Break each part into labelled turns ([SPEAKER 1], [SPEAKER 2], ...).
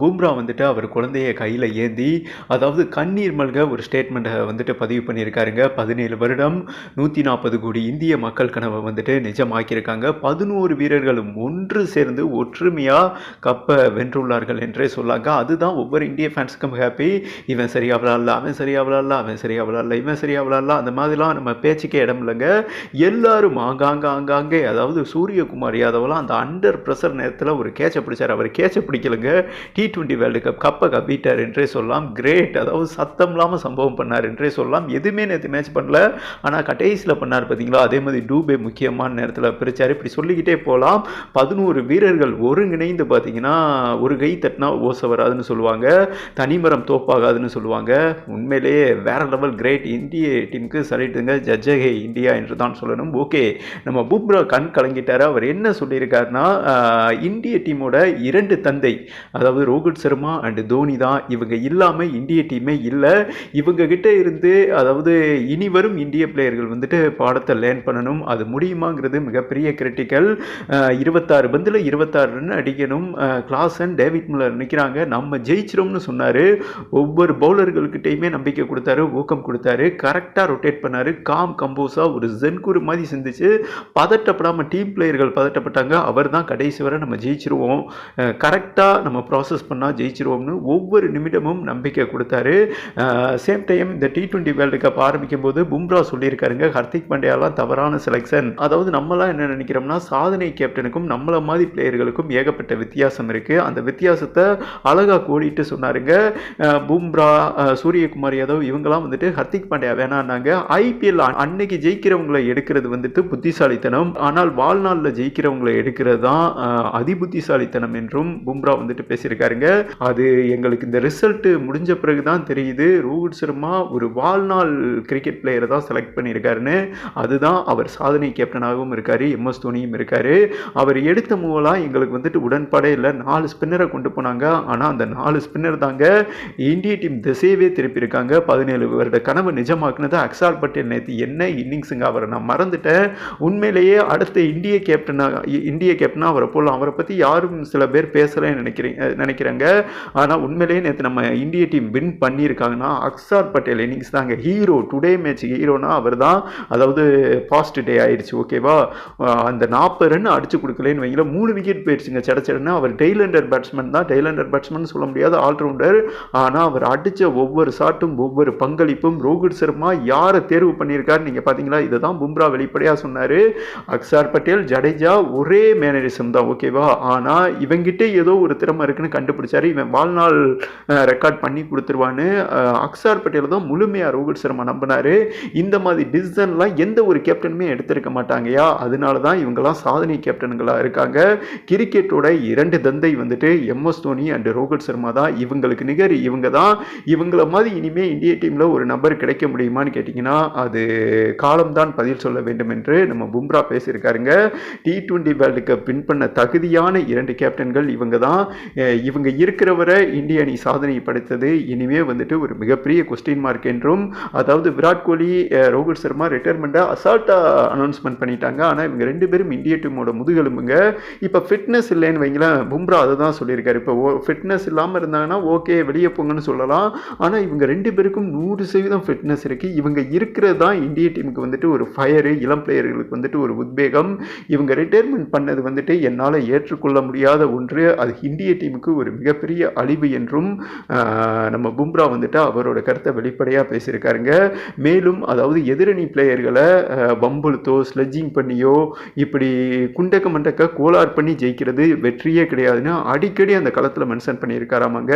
[SPEAKER 1] பூம்ரா வந்துட்டு அவர் குழந்தைய கையில் ஏந்தி அதாவது கண்ணீர் மல்க ஒரு ஸ்டேட்மெண்ட்டை வந்துட்டு பதிவு பண்ணியிருக்காருங்க. பதினேழு வருடம் நூற்றி நாற்பது கோடி இந்திய மக்கள் கனவை வந்துட்டு நிஜமாக்கியிருக்காங்க. பதினோரு வீரர்களும் ஒன்று சேர்ந்து ஒற்றுமையாக கப்பை வென்றுள்ளார்கள் என்றே சொல்லாங்க. அதுதான் ஒவ்வொரு இந்திய ஃபேன்ஸுக்கும் ஹாப்பி இவன் சரியாக விளாட்ல அவன் சரியாக விளாட்ல அவன் சரியாக விளாட்ல இவன் சரியாக விளாட்ல அந்த மாதிரிலாம் நம்ம பேச்சுக்கே இடம் இல்லைங்க. எல்லாரும் ஆங்காங்க ஆங்காங்கே அதாவது சூரியகுமார் யாதவெல்லாம் அந்த அண்டர் ப்ரெஷர் நேரத்தில் ஒரு கேட்சை பிடிச்சார். அவர் கேட்சை பிடிக்கலங்க. டி டுவெண்ட்டி வேர்ல்டு கப் கப்பை கப்பிட்டார் என்றே சொல்லலாம். கிரேட் அதாவது சத்தம் இல்லாமல் சம்பவம் பண்ணார் என்றே சொல்லலாம். எதுவுமே நேற்று மேட்ச் பண்ணல. ஆனால் கடைசியில் பண்ணார் பார்த்தீங்களா அதே மாதிரி டூபே முக்கியமான நேரத்தில் பிரித்தார் இப்படி சொல்லிக்கிட்டே போகலாம். பதினோரு வீரர்கள் ஒருங்கிணைந்து பார்த்தீங்கன்னா ஒரு கை தட்டினா ஓச வராதுன்னு சொல்லுவாங்க. தனிமரம் தோப்பாகாதுன்னு சொல்லுவாங்க. உண்மையிலேயே வேற லெவல் கிரேட் இந்திய டீமுக்கு சொல்லிட்டுங்க ஜட்ஜகே இந்தியா என்று தான் சொல்லணும். ஓகே நம்ம பும்ரா கண் கலங்கிட்டார். அவர் என்ன சொல்லியிருக்காருன்னா இந்திய டீமோட இரண்டு தந்தை அதாவது ரோஹித் சர்மா அண்ட் தோனி தான். இவங்க இல்லாமல் இந்திய டீமே இல்லை. இவங்க கிட்ட இருந்து அதாவது இனி வரும் இந்திய பிளேயர்கள் வந்துட்டு பாடத்தை லேர்ன் பண்ணணும். அது முடியுமாங்கிறது மிகப்பெரிய கிரிட்டிக்கல் இருபத்தாறு பந்தில் இருபத்தாறு ரன் அடிக்கணும். கிளாசன் டேவிட் முல்லர் நிற்கிறாங்க நம்ம ஜெயிச்சிரோம்னு சொன்னார். ஒவ்வொரு பவுலர்கள்கிட்டையுமே நம்பிக்கை கொடுத்தாரு ஊக்கம் கொடுத்தாரு. கரெக்டாக ரொட்டேட் பண்ணார். காம் கம்போஸாக ஒரு ஜென்குரு மாதிரி சிந்திச்சு பதட்டப்படாமல் டீம் பிளேயர்கள் பதட்டப்பட்டாங்க. அவர் தான் கடைசி வரை நம்ம ஜெயிச்சிருவோம். கரெக்டாக நம்ம ப்ராசஸ் பண்ணால் ஜெயிச்சிருவோம்னு ஒவ்வொரு நிமிடமும் நம்பிக்கை கொடுத்தாரு. சேம் டைம் இந்த டி டுவெண்ட்டி வேர்ல்டு கப் ஆரம்பிக்கும் போது பும்ரா சொல்லியிருக்காருங்க ஹர்திக் பாண்டியாலாம் தவறான செலெக்ஷன் அதாவது நம்மளாம் என்ன நினைக்கிறோம்னா சாதனை கேப்டனுக்கும் நம்மள மாதிரி பிளேயர்களுக்கும் ஏகப்பட்ட வித்தியாசம் இருக்குது அந்த வித்தியாசத்தை அழகாக கோடிட்டு சொன்னாருங்க. பும்ரா சூரியகுமார் யாதவ் இவங்கெல்லாம் வந்துட்டு ஹர்திக் பாண்டியா வேணான்னாங்க. ஐபிஎல் அன்னைக்கு ஜெயிக்கிறவங்களை எடுக்கிறது வந்துட்டு புத்திசாலித்தனம். ஆனால் வாழ்நாளில் ஜெயிக்கிறவங்களை எடுக்கிறது தான் அதிபுத்திசாலித்தனம் என்றும் பும்ரா வந்துட்டு பேசியிருக்காரு. பாருங்க. அது எங்களுக்கு இந்த ரிசல்ட் முடிஞ்ச பிறகு தான் தெரியுது. ரோஹித் சர்மா ஒரு வாழ்நாள் கிரிக்கெட் பிளேயரை தான் செலக்ட் பண்ணியிருக்காருன்னு. அதுதான் அவர் சாதனை கேப்டனாகவும் இருக்காரு எம்எஸ் தோனியும் இருக்காரு. அவர் எடுத்த மூவலாம் எங்களுக்கு வந்துட்டு உடன்பாடே இல்லை. நாலு ஸ்பின்னரை கொண்டு போனாங்க. ஆனால் அந்த நாலு ஸ்பின்னர் தாங்க இந்திய டீம் திசையவே திருப்பியிருக்காங்க. பதினேழு வருட கனவு நிஜமாக்குனது அக்சார் பட்டேல் நேற்று என்ன இன்னிங்ஸுங்க அவரை நான் மறந்துட்டேன். உண்மையிலேயே அடுத்த இந்திய கேப்டனாக இந்திய கேப்டனாக அவரை போடலாம் அவரை பற்றி யாரும் சில பேர் பேசலைன்னு நினைக்கிறேன். நினைக்கிறாங்க. ஆனால் உண்மையிலேயே நேற்று நம்ம இந்திய டீம் வின் பண்ணியிருக்காங்கன்னா அக்சார் பட்டேல் இன்னிங்ஸ் தாங்க ஹீரோ டுடே மேட்ச் ஹீரோனா அவர் தான் அதாவது ஃபாஸ்ட் டே ஆயிடுச்சு ஓகேவா அந்த நாற்பது ரன் அடிச்சு கொடுக்கலன்னு வைங்களேன். மூணு விக்கெட் போயிடுச்சுங்க சடச்சடன்னு அவர் டெய்லண்டர் பேட்ஸ்மேன் தான். டெய்லண்டர் பேட்ஸ்மேன் சொல்ல முடியாது ஆல்ரவுண்டர் ஆனால் அவர் அடித்த ஒவ்வொரு ஷாட்டும் ஒவ்வொரு பங்களிப்பும் ரோஹித் சர்மா யாரை தேர்வு பண்ணியிருக்காரு நீங்கள் பார்த்தீங்களா இதை தான் பும்ரா வெளிப்படையாக சொன்னார். அக்சார் பட்டேல் ஜடேஜா ஒரே மேனரிசம் தான் ஓகேவா ஆனால் இவங்கிட்ட ஏதோ ஒரு திறமை இருக்குன்னு கண்டுபிடிச்சாரு. இவன் வாழ்நாள் ரெக்கார்ட் பண்ணி கொடுத்துருவான்னு அக்சார் பட்டேல் தான் முழுமையாக ரோஹித் சர்மா நம்பினாரு. இந்த மாதிரி டிசிஷன்லாம் எந்த ஒரு கேப்டனுமே எடுத்திருக்க மாட்டாங்கயா அதனால தான் இவங்கெல்லாம் சாதனை கேப்டன்களாக இருக்காங்க. கிரிக்கெட்டோட இரண்டு தந்தை வந்துட்டு எம்எஸ் தோனி அண்ட் ரோஹித் சர்மா தான். இவங்களுக்கு நிகர் இவங்க தான். இவங்கள மாதிரி இனிமேல் இந்திய டீமில் ஒரு நபர் கிடைக்க முடியுமான்னு கேட்டிங்கன்னா அது காலம்தான் பதில் சொல்ல வேண்டும் என்று நம்ம Bumrah பேசியிருக்காருங்க. T twenty world cup win பண்ண தகுதியான இரண்டு கேப்டன்கள் இவங்க தான். இவ இவங்க இருக்கிறவரை இந்திய அணி சாதனை படைத்தது. இனிமே வந்துட்டு ஒரு மிகப்பெரிய கொஸ்டின் மார்க் என்றும் அதாவது விராட் கோலி ரோஹித் சர்மா ரிட்டையர்மெண்ட்டை அசால்ட்டாக அனௌன்ஸ்மெண்ட் பண்ணிட்டாங்க. ஆனால் இவங்க ரெண்டு பேரும் இந்திய டீமோட முதுகெலும்புங்க. இப்போ ஃபிட்னஸ் இல்லைன்னு வைங்களேன் பும்ரா அதை தான் சொல்லியிருக்காரு. இப்போ ஃபிட்னஸ் இல்லாமல் இருந்தாங்கன்னா ஓகே வெளியே போங்கன்னு சொல்லலாம். ஆனால் இவங்க ரெண்டு பேருக்கும் நூறு சதவீதம் ஃபிட்னஸ் இருக்குது இவங்க இருக்கிறது தான் இந்திய டீமுக்கு வந்துட்டு ஒரு ஃபயரு இளம் பிளேயர்களுக்கு வந்துட்டு ஒரு உத்வேகம். இவங்க ரிட்டையர்மெண்ட் பண்ணது வந்துட்டு என்னால் ஏற்றுக்கொள்ள முடியாத ஒன்று. அது இந்திய டீமுக்கு ஒரு மிகப்பெரிய அழிவு என்றும் நம்ம பும்ரா வந்துட்டு அவரோட கருத்தை வெளிப்படையாக பேசியிருக்காருங்க. மேலும் அதாவது எதிரணி பிளேயர்களை வம்புழுத்தோ ஸ்லெட்ஜிங் பண்ணியோ இப்படி குண்டக்க மண்டக்க கோளார் பண்ணி ஜெயிக்கிறது வெற்றியே கிடையாதுன்னு அடிக்கடி அந்த களத்தில் மென்ஷன் பண்ணியிருக்காராமாங்க.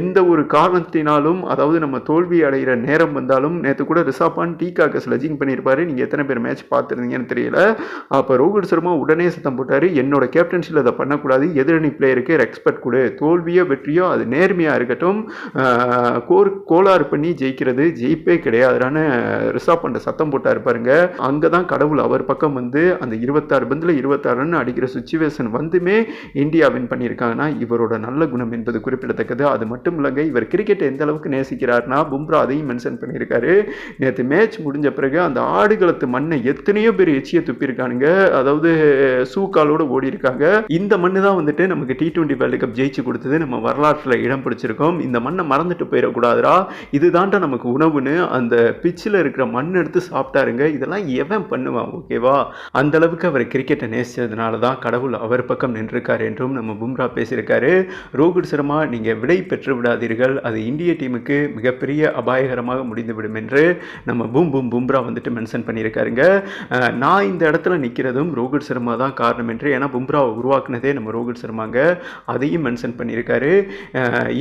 [SPEAKER 1] எந்த ஒரு காரணத்தினாலும் அதாவது நம்ம தோல்வி அடைகிற நேரம் வந்தாலும் நேற்று கூட ரிசாப்பான் டீகாக்க ஸ்லெட்ஜிங் பண்ணியிருப்பாரு. நீங்கள் எத்தனை பேர் மேட்ச் பார்த்துருந்தீங்கன்னு தெரியல. அப்போ ரோஹித் சர்மா உடனே சத்தம் போட்டார். என்னோட கேப்டன்ஷில் அதை பண்ணக்கூடாது. எதிரணி பிளேயருக்கு ரெஸ்பெக்ட் கொடு. தோல்வியோ வெற்றியோ அது நேர்மையாக இருக்கட்டும் கோர் கோளாறு பண்ணி ஜெயிக்கிறது ஜெயிப்பே கிடையாதுன்னு ரிசாப் பண்ணுற சத்தம் போட்டார் பாருங்க. அங்கே தான் கடவுள் அவர் பக்கம் வந்து அந்த இருபத்தாறு பந்தில் இருபத்தாறுன்னு அடிக்கிற சுச்சுவேஷன் வந்துமே இந்தியா வின் பண்ணியிருக்காங்கன்னா இவரோட நல்ல குணம் என்பது குறிப்பிடத்தக்கது. அது மட்டும் இல்லைங்க இவர் கிரிக்கெட்டை எந்த அளவுக்கு நேசிக்கிறார்னா பும்ரா அதையும் மென்ஷன் பண்ணியிருக்காரு. நேற்று மேட்ச் முடிஞ்ச பிறகு அந்த ஆடுகளத்து மண்ணை எத்தனையோ பேர் எச்சியை துப்பியிருக்கானுங்க. அதாவது சூக்காலோட ஓடி இருக்காங்க இந்த மண்ணு தான் வந்துட்டு நமக்கு டி டுவெண்ட்டி வேர்ல்டு கப் ஜெயிச்சு கொடுத்தது நம்ம வரலாற்றில் இடம் பிடிச்சிருக்கோம். இந்த மண்ணை மறந்துட்டு போயிடக்கூடாதுடா. இதுதான்டா நமக்கு உணவுன்னு அந்த பிச்சில் இருக்கிற மண் எடுத்து சாப்பிட்டாருங்க. இதெல்லாம் எவன் பண்ணுவான் ஓகேவா? அந்த அளவுக்கு அவர் கிரிக்கெட்டை நேசித்ததுனால தான் கடவுள் அவர் பக்கம் நின்றிருக்கார் என்றும் நம்ம பும்ரா பேசியிருக்காரு. ரோஹித் சர்மா நீங்கள் விடை பெற்று விடாதீர்கள். அது இந்திய டீமுக்கு மிகப்பெரிய அபாயகரமாக முடிந்துவிடும் என்று நம்ம பூம் பூம் பும்ரா வந்துட்டு மென்ஷன் பண்ணியிருக்காருங்க. நான் இந்த இடத்துல நிற்கிறதும் ரோஹித் சர்மா தான் காரணம் என்று. ஏன்னா பும்ராவை உருவாக்குனதே நம்ம ரோஹித் சர்மாங்க. அதையும் மென்ஷன் பண்ணியிருக்காரு.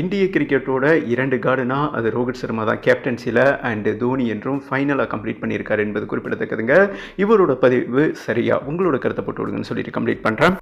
[SPEAKER 1] இந்திய கிரிக்கெட்டோட இரண்டு கார்டுனா அது ரோஹித் சர்மா தான் கேப்டன்சியில் அண்டு தோனி என்றும் ஃபைனலாக கம்ப்ளீட் பண்ணியிருக்காரு என்பது குறிப்பிடத்தக்கதுங்க. இவரோட பதிவு சரியா? உங்களோட கருத்தை போட்டு விடுங்கன்னு சொல்லிட்டு கம்ப்ளீட் பண்ணுறேன்